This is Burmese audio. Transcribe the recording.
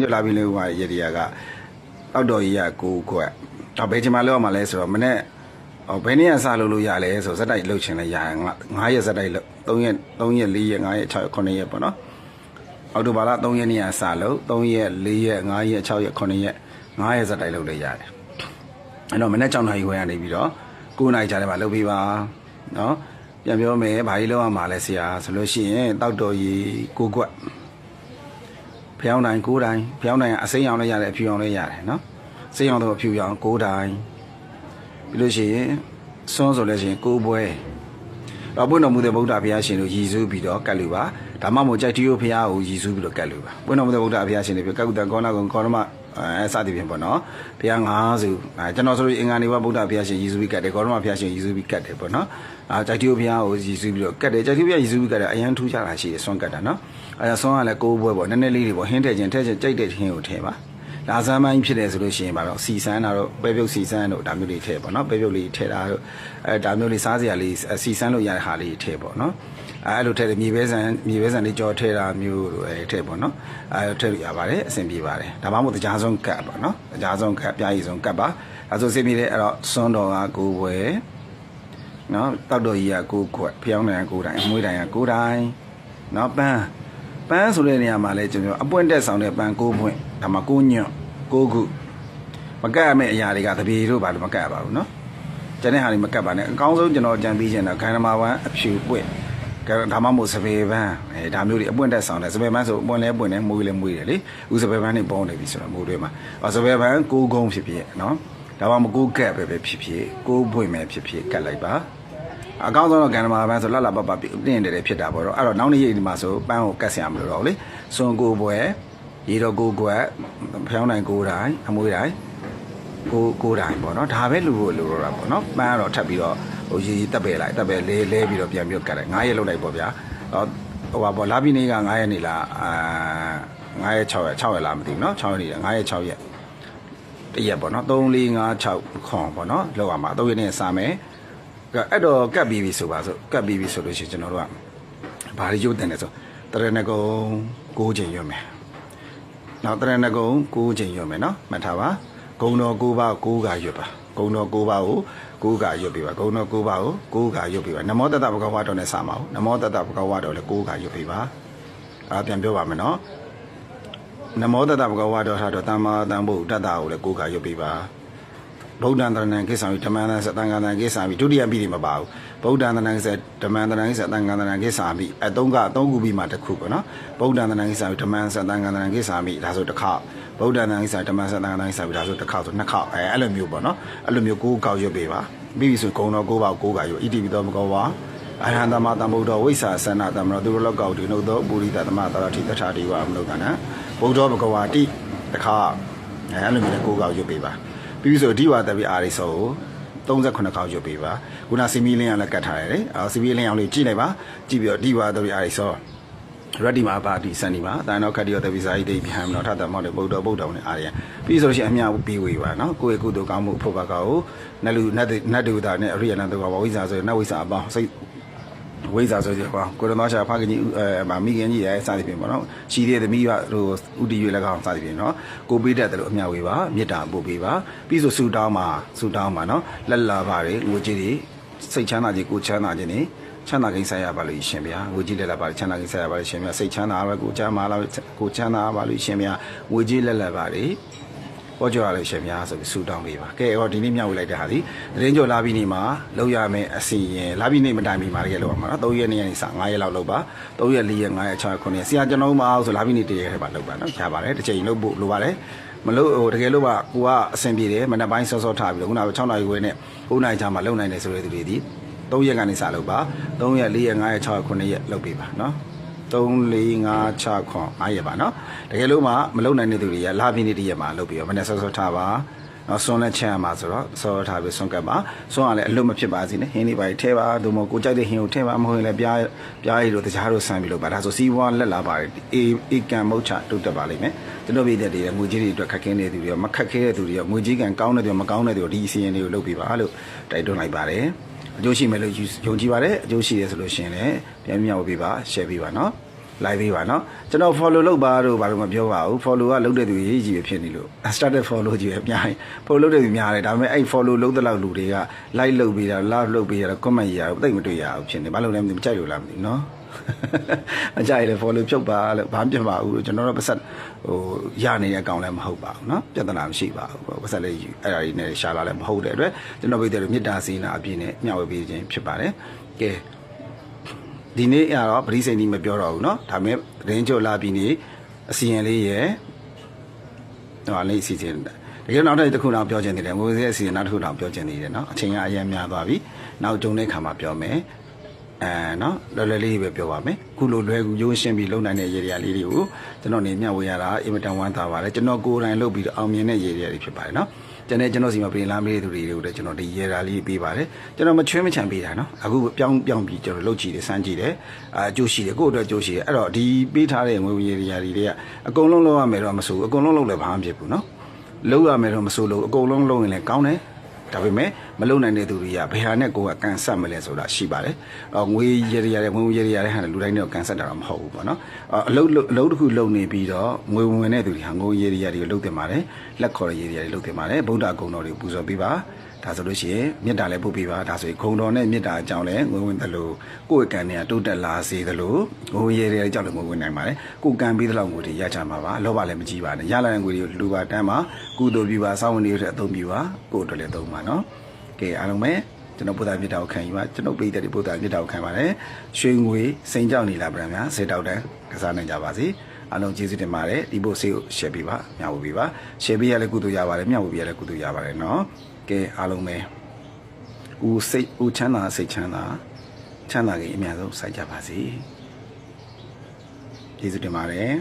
တင်းကျော်လာပြီးလို့ဟိုရဒီယာကတောက်တော်ကြီးကကိုခွက်တော့ဘယ်ချိန်မှလောက်အောင်မလဲဆိုတော့မနေ့ဟိုဘယ်နေ့ကစလုပ်လို့ရလဲဆိုဇက်တိုက်လှုပ်ချင်လဲရတယ်9ရက်ဇက်တိုက်လှုပ်3ရက်3ရက်4ရက်5ရက်6ရက်9ရက်ပေါ့နော်အော်တိုဘာလ3ရက်နေ့ကစလုပ်3ရက်4ရက်5ရက်6ရက်9ရက်9ရက်ဇက်တိုက်လှုပ်လို့ရတယ်အဲ့တော့မနေ့6နာရီခွဲကနေပြီးတော့9နာရီကြာတယ်မှာလှုပ်ပြီးပါနော်ပြန်ပြောမယ်ဘာကြီးလောက်အောင်မလဲဆရာဆိုလို့ရှိရင်တောက်တော်ကြီးကိုကွက် ဖျောင်းတိုင်း9တိုင်းဖျောင်းတိုင်းကအစိမ်းအောင်လည်းရတယ်အဖြူအောင်လည်းရတယ်နော်စိမ်းအောင်တော့အဖြူအောင်9တိုင်းပြီးလို့ရှိရင်စွန်းဆိုလို့ရှိရင်ကိုးပွဲတော့ဘုန်းတော်မူတဲ့ဗုဒ္ဓဘုရားရှင်တို့ရည်စူးပြီးတော့ကတ်လူပါဒါမှမဟုတ်ကြိုက်တီယိုဘုရားကိုရည်စူးပြီးတော့ကတ်လူပါဘုန်းတော်မူတဲ့ဗုဒ္ဓဘုရားရှင်တွေပြကကုတ္တကောနာကုံကောရမ အဲစသည်ဖြင့်ပေါ့နော်ဘုရား၅စုအဲကျွန်တော်ဆိုလို့အင်္ဂါနေဝဗုဒ္ဓဘုရားရှင်ရည်စူးပြီးကတ်တယ်ကောရမဘုရားရှင်ရည်စူးပြီးကတ်တယ်ပေါ့နော်အဲကြိုက်တီယိုဘုရားကိုရည်စူးပြီးတော့ကတ်တယ်ကြိုက်တီယိုဘုရားရည်စူးပြီးကတ်တယ်အရန်ထူးခြားတာရှိတယ်စွန့်ကတ်တာနော်အဲဒါစွန့်ကလည်းကိုးပွဲပေါ့နည်းနည်းလေးတွေပေါ့ဟင်းတဲ့ချင်းထဲချင်းကြိုက်တဲ့ချင်းကိုထဲပါလာစမ်းပိုင်းဖြစ်တယ်ဆိုလို့ရှိရင်ပါတော့စီစမ်းတာတော့ပဲပြုတ်စီစမ်းတို့ဒါမျိုးလေးထည့်ပေါ့နော်ပဲပြုတ်လေးထည့်တာတို့အဲဒါမျိုးလေးစားစရာလေးစီစမ်းလို့ရတဲ့ဟာလေးထည့်ပေါ့နော် အဲအဲ့လိုထည့်တယ်မြေပဲဆန်မြေပဲဆန်လေးကြော်ထည့်တာမျိုးတို့အဲထည့်ပေါ့နော်အဲထည့်လို့ရပါတယ်အဆင်ပြေပါတယ်ဒါမှမဟုတ်တရားဆုံးကတ်ပေါ့နော်တရားဆုံးကတ်ပြားရည်ဆုံးကတ်ပါအဲဆိုအဆင်ပြေတယ်အဲ့တော့စွန်းတော်ကကိုယ်ပွဲနော်တောက်တော်ကြီးကကိုယ်ခွက်ဖျောင်းတယ်ကကိုယ်တိုင်အမွှေးတိုင်ကကိုယ်တိုင်နော်ပန်းပန်းဆိုတဲ့နေရာမှာလဲကျွန်တော်အပွင့်တက်ဆောင်တဲ့ပန်းကိုပွင့်ဒါမှကိုညွန့်ကိုခုမကတ်ရမယ့်အရာတွေကတပြေတို့ဘာလို့မကတ်ရပါဘူးနော်ကျန်တဲ့ဟာတွေမကတ်ပါနဲ့အကောင်းဆုံးကျွန်တော်ကြံပြီးချင်တာခန္ဓာမာဝမ်းအဖြူပွင့် ဒါမှမဟုတ်စပယ်ပန်းအဲဒါမျိုးတွေအပွင့်တက်ဆောင်တယ်စပယ်ပန်းဆိုအပွင့်လဲပွင့်တယ်မွေးလဲမွေးတယ်လေဥစပယ်ပန်းတွေပေါင်းနေပြီဆိုတော့မိုးတွေမှာစပယ်ပန်းကိုကုန်းဖြစ်ဖြစ်နော်ဒါမှမဟုတ်ကိုကတ်ပဲပဲဖြစ်ဖြစ်ကိုပွင့်မယ်ဖြစ်ဖြစ်ကတ်လိုက်ပါအကောင်းဆုံးတော့ကန္နမာပန်းဆိုလှလှပပတင်းတယ်ဖြစ်တာပေါ့တော့အဲ့တော့နောက်နေ့ရိပ်ဒီမှာဆိုပန်းကိုကတ်ဆရာမလို့တော့လေစွန်ကိုပွဲရေတော့ကိုကွက်ဖျောင်းနိုင်ကိုတိုင်းအမွေးတိုင်းကိုကိုတိုင်းပေါ့နော်ဒါပဲလူကိုလူတော့တာပေါ့နော်ပန်းကတော့ထပ်ပြီးတော့ ဟိုရေရေတက်ပယ်လိုက်တက်ပယ်လဲလဲပြီးတော့ပြန်ပြီးတော့ကတ်လိုက်9ရက်လောက်လိုက်ပေါ့ဗျာတော့ဟိုပါပေါ့လာပြီးနေက9ရက်နေလားအာ9ရက်6ရက်6ရက်လားမသိဘူးနော်6ရက်နေ9ရက်6ရက်တရက်ပေါ့နော်3 4 5 6ခွန်ပေါ့နော်လောက်ရမှာ3ရက်နေစာမယ်အဲ့တော့ကတ်ပြီးပြီဆိုပါဆိုကတ်ပြီးပြီဆိုလို့ရှိရင်ကျွန်တော်တို့ကဘာတွေရုပ်တင်လဲဆိုတရဏဂုံ9ချိန်ရွတ်မယ်နောက်တရဏဂုံ9ချိန်ရွတ်မယ်နော်မှတ်ထားပါဂုံတော်9ပါး9ကရွတ်ပါ ဂုံတော်9ပါးကို9ကရွတ်ပြပါဂုံတော်9ပါးကို9ကရွတ်ပြပါနမောတတဘဂဝါတော်နဲ့စမှာဟုတ်နမောတတဘဂဝါတော်လည်း9ကရွတ်ပြပါအားပြန်ပြောပါမယ်နော်နမောတတဘဂဝါတော်ဟာတော့တမ္မာတန်ဖို့တတ္တကိုလည်း9ကရွတ်ပြပါ ဗုဒ္ဓံတရဏံကိစ္ဆာမိဓမ္မံတန်စတန်ဃာတန်ကိစ္ဆာမိဒုတိယပြီးတယ်မပါဘူးဗုဒ္ဓံတရဏံကိစ္ဆာဓမ္မံတရဏံကိစ္ဆာတန်ဃာတရဏံကိစ္ဆာမိအဲသုံးကသုံးခုပြီးမှတစ်ခုပေါ့နော်ဗုဒ္ဓံတရဏံကိစ္ဆာမိဓမ္မံစတန်ဃာတရဏံကိစ္ဆာမိဒါဆိုတစ်ခါဗုဒ္ဓံတရဏံကိစ္ဆာဓမ္မံစတန်ဃာတရဏံကိစ္ဆာမိဒါဆိုတစ်ခါဆိုနှစ်ခါအဲအဲ့လိုမျိုးပေါ့နော်အဲ့လိုမျိုးကိုးကောက်ရွတ်ပေးပါပြီးပြီဆိုဂုံတော်ကိုးပါကိုးကရွတ်ဣတိပိသောမကောဝါအရဟံသမတံဗုဒ္ဓဝိဆာဆန္နတံမရောသူရလောက်ကောက်ဒီနှုတ်သောပုရိသသမတရတိတထာတိဝမနုဿနံဗုဒ္ဓဘဂဝါတိတစ်ခါအဲအဲ့လိုမျိုးကိုးကောက်ရွတ်ပေးပါ ပြီးပြီဆိုဒီဝါတပိအာရိသောကို38ခေါက်ရွတ်ပေးပါခုနစီမီလင်းအောင်လည်းကတ်ထားရတယ်လေအဲစီမီလင်းအောင်လေးကြည့်လိုက်ပါကြည့်ပြီးတော့ဒီဝါတပိအာရိသောရတ္တိမာပါတိစန္ဒီမှာတာနောခတ္တိယောတပိဇာယိတေဗျဟံမနောထတမောတေဗုဒ္ဓဗုဒ္ဓဝင်အာရယပြီးဆိုလို့ရှိရင်အမြပြီးဝေပါနော်ကိုယ့်ရဲ့ကုသိုလ်ကောင်းမှုဖို့ဘကောနတ်လူနတ်နတ်ဒေဝတာနဲ့အရိယနန္တကောဝိဇ္ဇာဆိုရင်နတ်ဝိဇ္ဇာအပေါင်းစိတ် ဝိဇ္ဇာဆိုကြကွာကိုရမောရှာဖခင်ကြီးအဲဗာမိခင်ကြီးရဲ့စသဖြင့်ပေါ့နော်ရှိတဲ့သမီးကဟိုဥတီရွေလည်းကောင်းစသဖြင့်နော်ကိုပေးတတ်တယ်လို့အမြဝေပါမေတ္တာပို့ပေးပါပြီးဆိုဆူတောင်းပါဆူတောင်းပါနော်လက်လာပါတွေငွေကြီးတွေစိတ်ချမ်းသာခြင်းကိုချမ်းသာခြင်းနေချမ်းသာကိစ္စရပါလို့ရှင်ဗျာငွေကြီးလက်လာပါချမ်းသာကိစ္စရပါလို့ရှင်ဗျာစိတ်ချမ်းသာပါကိုချမ်းသာလားကိုချမ်းသာပါလို့ရှင်ဗျာငွေကြီးလက်လာပါတွေ ဟောကြောရလို့ရှင်များဆိုပြီးဆူတောင်းပေးပါကဲဟောဒီနေ့မြောက်ဝေလိုက်တဲ့ဟာဒီသတင်းကြော်လာပြီးနေမှာလောက်ရမယ်အစီရင်လာပြီးနေမတိုင်မီမှာတကယ်လို့ပါမှာနော်3ရက်နေ့ရက်နေ့စ9ရက်လောက်လောက်ပါ3ရက်4ရက်5ရက်6ရက်9ရက်ဆရာကျွန်တော်မအောင်ဆိုလာပြီးနေတရက်ထဲမှာလောက်ပါနော်ကြားပါတယ်တစ်ချိန်လောက်ဖို့လိုပါတယ်မလို့ဟိုတကယ်လို့ပါကိုကအဆင်ပြေတယ်မနက်ပိုင်းစောစောထားပြီးတော့ခုနက6နာရီခွဲနဲ့9နာရီချာမှာလုံနိုင်တယ်ဆိုတဲ့သူတွေဒီ3ရက်ကနေစလောက်ပါ3ရက်4ရက်5ရက်6ရက်9ရက်လောက်ပေးပါနော် 3 4 5 6 9ရက်ပါနော်တကယ်လို့မှမလုံနိုင်တဲ့သူတွေကလာပြီးနေတရက်မှာလုပ်ပြီးတော့မနေ့ဆောစောထားပါနော်ဆွန်းလက်ချမ်းမှာဆိုတော့ဆောထားပြီးဆွန်းကပ်ပါဆွန်းကလည်းအလွတ်မဖြစ်ပါစေနဲ့ဟင်းလေးပါထဲပါသို့မဟုတ်ကိုကြိုက်တဲ့ဟင်းကိုထဲပါမဟုတ်ရင်လည်းပြားပြားရည်တို့တခြားတို့ဆန်းပြီးလုပ်ပါဒါဆိုစီးပွားလက်လာပါတယ်အေအေကံမုတ်ချတုတ်တက်ပါလိမ့်မယ်ကျွန်တော်ပြည်တဲ့တွေငွေကြီးတွေအတွက်ခက်ခဲနေသူတွေမခက်ခဲတဲ့သူတွေငွေကြီးကံကောင်းတဲ့သူမကောင်းတဲ့သူဒီအစီအရင်တွေကိုလုပ်ပြီးပါလို့တိုက်တွန်းလိုက်ပါတယ် အကျိုးရှိမယ်လို့ယုံကြည်ပါတယ်အကျိုးရှိတယ်ဆိုလို့ရှိရင်လည်းပြန်မြောက်ပေးပါ share ပေးပါနော်လိုက်သေးပါနော်ကျွန်တော် follow လုပ်ပါတော့ဘာလို့မပြောပါဘူး follow ကလုပ်တဲ့သူရေးကြီးပဲဖြစ်နေလို့ started follow ကြီးပဲအများကြီး follow လုပ်တဲ့သူများတယ်ဒါပေမဲ့အဲ့ follow လုပ်တဲ့လောက်လူတွေက like လုပ်ပေးတာ love လုပ်ပေးတာ comment ရတာတိတ်မတွေ့ရဘူးဖြစ်နေဘာလို့လဲမသိဘူးမကြိုက်လို့လားမသိဘူးနော် အကြိုက်လေ follow ဖြုတ်ပါလို့ဘာမှပြတ်ပါဘူးကျွန်တော်တို့ပတ်သက်ဟိုရနေတဲ့အကောင်လည်းမဟုတ်ပါဘူးเนาะပြဿနာမရှိပါဘူးပတ်သက်လေးအဲ့ဒါကြီးနဲ့ရှာလာလည်းမဟုတ်တဲ့အတွက်ကျွန်တော်ပြည်တယ်မေတ္တာစေနာအပြည့်နဲ့မျှဝေပေးခြင်းဖြစ်ပါတယ်ကဲဒီနေ့ကတော့ပရိစိန်ကြီးမပြောတော့ဘူးเนาะဒါပေမဲ့ရင်းချိုလာပြီးနေအစီရင်လေးရယ်ဟိုလေးအစီအစဉ်တကယ်နောက်တစ်ခုတော့ပြောချင်သေးတယ်ငွေစည်းအစီအစဉ်နောက်တစ်ခုတော့ပြောချင်သေးတယ်เนาะအချိန်ကအရင်များသွားပြီနောက်ကြုံတဲ့ခါမှာပြောမယ် အဲနော်လွယ်လွယ်လေးပဲပြောပါမယ်ခုလိုလွယ်ကူရိုးရှင်းပြီးလုံနိုင်တဲ့ရေရာလေးတွေကိုကျွန်တော်နေမျှဝေရတာအင်မတန်ဝမ်းသာပါတယ်ကျွန်တော်ကိုယ်တိုင်လုပ်ပြီးတော့အောင်မြင်တဲ့ရေရာတွေဖြစ်ပါတယ်နော်ကျွန်တော်ကျွန်တော်စီမှာပြင်လာမေးတဲ့သူတွေကိုလည်းကျွန်တော်ဒီရေရာလေးပေးပါတယ်ကျွန်တော်မချွေးမချံပေးတာနော်အခုပြောင်းပြောင်းပြီးကျွန်တော်လုပ်ကြည့်တယ်စမ်းကြည့်တယ်အာအကျိုးရှိတယ်ကိုယ့်အတွက်အကျိုးရှိတယ်အဲ့တော့ဒီပေးထားတဲ့ငွေရေရာတွေတွေကအကုန်လုံးလုပ်ရမယ်တော့မဆိုဘူးအကုန်လုံးလုပ်လည်းဘာမှမဖြစ်ဘူးနော်လုပ်ရမယ်တော့မဆိုလို့အကုန်လုံးလုပ်ရင်လည်းကောင်းတယ် ဒါပေမဲ့မလုံနိုင်တဲ့သူတွေကဘယ်ဟာနဲ့ကိုယ်ကကန်ဆက်မလဲဆိုတာရှိပါတယ်။အော်ငွေရရရဝင်ဝင်ရရရတဲ့ဟာနဲ့လူတိုင်းတော့ကန်ဆက်တာတော့မဟုတ်ဘူးပေါ့နော်။အော်အလုပ်အလုပ်တစ်ခုလုပ်နေပြီးတော့ငွေဝင်တဲ့သူတွေဟာငွေရရရတွေလုပ်တင်ပါတယ်။လက်ခေါ်ရရရတွေလုပ်တင်ပါတယ်။ဗုဒ္ဓဂုဏ်တော်တွေပူဇော်ပေးပါ။ ဒါဆိုလို့ရှိရင်မေတ္တာလည်းပို့ပေးပါဒါဆိုရင်ဂုံတော်နဲ့မေတ္တာအကြောင်းလည်းဝင်ဝင်သလိုကိုယ့်ကံနဲ့တုတ်တက်လာစေသလိုငိုရဲတဲ့အကြောင်းလည်းဝင်ဝင်နိုင်ပါတယ်ကိုယ်ကံပြီးသလောက်ငွေတွေရကြမှာပါလောဘလည်းမကြီးပါနဲ့ရလာတဲ့ငွေတွေကိုလူပါတန်းပါကုသိုလ်ပြုပါစောင့်ဝင်တွေအသုံးပြုပါကိုယ်တို့လည်းသုံးပါနော်ကဲအားလုံးပဲကျွန်တော်ဘုရားမြတ်တာကိုခံယူပါကျွန်တော်ပိဋကတိဘုရားမြတ်တာကိုခံပါတယ်ရွှေငွေစိန်ကြောက်နေလာပြန်များစေတောက်တန်းကစားနိုင်ကြပါစေအားလုံးကျေးဇူးတင်ပါတယ်ဒီဘုတ်ဆေးကို share ပေးပါမျှဝေပေးပါ share ပေးရလဲကုသိုလ်ရပါတယ်မျှဝေပေးရလဲကုသိုလ်ရပါတယ်နော် ကဲအားလုံးပဲဦးစိတ်ဦးချမ်းသာစိတ်ချမ်းသာချမ်းသာကြီးအများဆုံးစိုက်ကြပါစေကျေးဇူးတင်ပါတယ်